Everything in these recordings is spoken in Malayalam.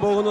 먹은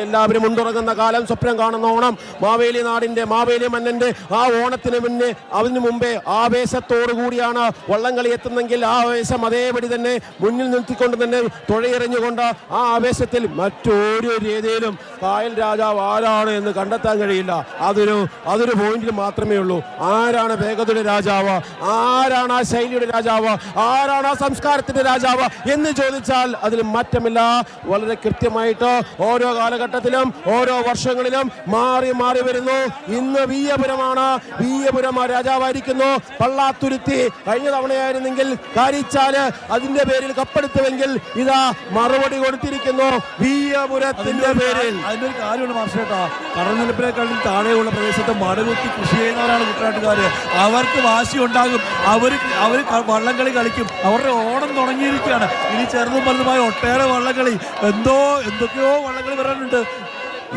എല്ലാവരും ഉണ്ടുറങ്ങുന്ന കാലം സ്വപ്നം കാണുന്ന ഓണം. മാവേലി നാടിന്റെ മാവേലി മന്നന്റെ ആ ഓണത്തിന് മുന്നേ അതിനു മുമ്പേ ആവേശത്തോടു കൂടിയാണ് വള്ളംകളി എത്തുന്നെങ്കിൽ ആ ആവേശം അതേപടി തന്നെ മുന്നിൽ നിർത്തിക്കൊണ്ട് തന്നെ തുഴയെറിഞ്ഞുകൊണ്ട് ആ ആവേശത്തിൽ മറ്റൊരു രീതിയിലും കായൽ രാജാവ് ആരാണ് എന്ന് കണ്ടെത്താൻ കഴിയില്ല. അതൊരു അതൊരു പോയിന്റിൽ മാത്രമേ ഉള്ളൂ. ആരാണ് വേഗതയുടെ രാജാവ്? ആരാണ് ആ ശൈലിയുടെ രാജാവ്? ആരാണ് ആ സംസ്കാരത്തിന്റെ രാജാവ്? എന്ന് ചോദിച്ചാൽ അതിൽ മാറ്റമില്ല. വളരെ കൃത്യമായിട്ട് ഓരോ കാലഘട്ടത്തിലും ഓരോ വർഷങ്ങളിലും മാറി മാറി വരുന്നു. ഇന്ന് വീയപുരമാണ് വീയപുരം രാജാവായിരിക്കുന്നു. പള്ളാത്തുരുത്തി കഴിഞ്ഞ തവണയായിരുന്നെങ്കിൽ കാരിച്ചാൽ അതിന്റെ പേരിൽ കപ്പെടുത്തുവെങ്കിൽ ഇതാ മറുപടി കൊടുത്തിരിക്കുന്നു വീയപുരത്തിന്റെ പേരിൽ. അതിന്റെ ഒരു കാര്യമാണ് മാർഷേട്ടാ കടൽനിരപ്പിനേക്കാളും താഴെയുള്ള പ്രദേശത്ത് മടകുത്തി കൃഷി ചെയ്യുന്നവരാണ് കുട്ടനാട്ടുകാര്. അവർക്ക് വാശി ഉണ്ടാകും അവർ അവർ വള്ളംകളി കളിക്കും. അവരുടെ ഓണം തുടങ്ങിയിരിക്കുകയാണ്. ഇനി ചെറുതും വലുതുമായ ഒട്ടേറെ വള്ളംകളി. എന്തോ എന്തൊക്കെയോ വള്ളംകളി വരാനുണ്ട്.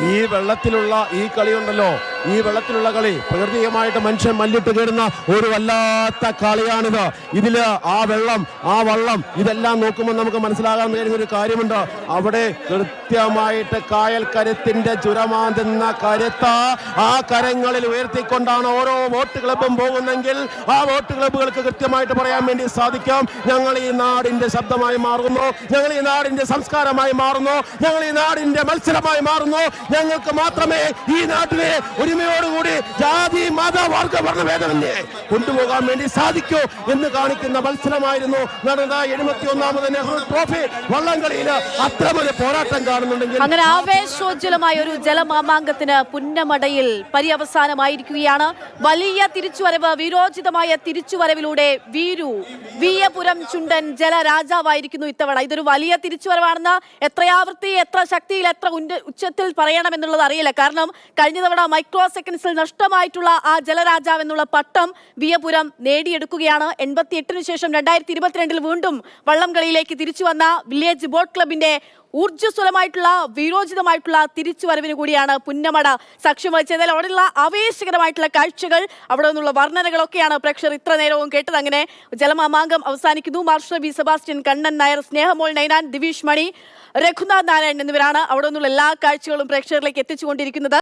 ഈ വെള്ളത്തിലുള്ള ഈ കളിയുണ്ടല്ലോ. ഈ വെള്ളത്തിലുള്ള കളി പ്രകൃതിയുമായിട്ട് മനുഷ്യൻ മല്ലിട്ട് കയറുന്ന ഒരു വല്ലാത്ത കളിയാണിത്. ഇതിൽ ആ വെള്ളം ആ വള്ളം ഇതെല്ലാം നോക്കുമ്പോൾ നമുക്ക് മനസ്സിലാകാൻ കഴിയുന്ന ഒരു കാര്യമുണ്ട്. അവിടെ കൃത്യമായിട്ട് കായൽ കരുത്തിന്റെ ചുരമാന്തുന്ന കരുത്ത ആ കരങ്ങളിൽ ഉയർത്തിക്കൊണ്ടാണ് ഓരോ വോട്ട് ക്ലബും പോകുന്നെങ്കിൽ ആ വോട്ട് ക്ലബുകൾക്ക് കൃത്യമായിട്ട് പറയാൻ വേണ്ടി സാധിക്കാം. ഞങ്ങൾ ഈ നാടിന്റെ ശബ്ദമായി മാറുന്നു. ഞങ്ങൾ ഈ നാടിന്റെ സംസ്കാരമായി മാറുന്നു. ഞങ്ങൾ ഈ നാടിന്റെ മത്സരമായി മാറുന്നു. ഞങ്ങൾക്ക് മാത്രമേ ഈ നാട്ടിലെ ഒരുമയോടുകൂടി ജാതി മത വർഗ വർണഭേദമന്യേ കൊണ്ടുപോകാൻ വേണ്ടി സാധിക്കൂ എന്ന് കാണിക്കുന്ന മത്സരമായിരുന്നു നടന്ന എഴുപത്തി ഒന്നാമത് നെഹ്റു ട്രോഫി. വള്ളംകളിയിൽ അത്രമൊരു പോരാട്ടം കാണുന്നുണ്ടെങ്കിൽ അങ്ങനെ ആവേശോജ്വലമായ ഒരു ജലമാമാങ്കത്തിന് പുന്നമടയിൽ പര്യവസാനമായിരിക്കുകയാണ്. വലിയ തിരിച്ചുവരവ് വീരോചിതമായ തിരിച്ചുവരവിലൂടെ വീരു വീയപുരം ചുണ്ടൻ ജലരാജാവായിരിക്കുന്നു ഇത്തവണ. ഇതൊരു വലിയ തിരിച്ചുവരവാണെന്ന് എത്രയാവൃത്തി എത്ര ശക്തിയിൽ എത്ര ഉച്ചത്തിൽ പറയണമെന്നുള്ളത് അറിയില്ല. കാരണം കഴിഞ്ഞ തവണ മൈക്രോ സെക്കൻഡ്സിൽ നഷ്ടമായിട്ടുള്ള ആ ജലരാജാവ് എന്നുള്ള പട്ടം വിയപുരം നേടിയെടുക്കുകയാണ്. എൺപത്തി എട്ടിന് ശേഷം രണ്ടായിരത്തി ഇരുപത്തിരണ്ടിൽ വീണ്ടും വള്ളംകളിയിലേക്ക് തിരിച്ചു വന്ന വില്ലേജ് ബോട്ട് ക്ലബിന്റെ ഊർജസ്വലമായിട്ടുള്ള വീരോചിതമായിട്ടുള്ള തിരിച്ചുവരവിന് കൂടിയാണ് പുന്നമട സാക്ഷ്യം വഹിച്ചത്. എന്നാൽ അവിടെയുള്ള ആവേശകരമായിട്ടുള്ള കാഴ്ചകൾ അവിടെ നിന്നുള്ള വർണനകളൊക്കെയാണ് പ്രേക്ഷകർ ഇത്ര നേരവും കേട്ടത്. അങ്ങനെ ജലമാമാങ്കം അവസാനിക്കുന്നു. Marshal B Sebastian Kannan Nair Snehamol Ninan Diveesh Mani Raghunath Narayanan എന്നിവരാണ് അവിടെ നിന്നുള്ള എല്ലാ കാഴ്ചകളും പ്രേക്ഷകരിലേക്ക് എത്തിച്ചുകൊണ്ടിരിക്കുന്നത്.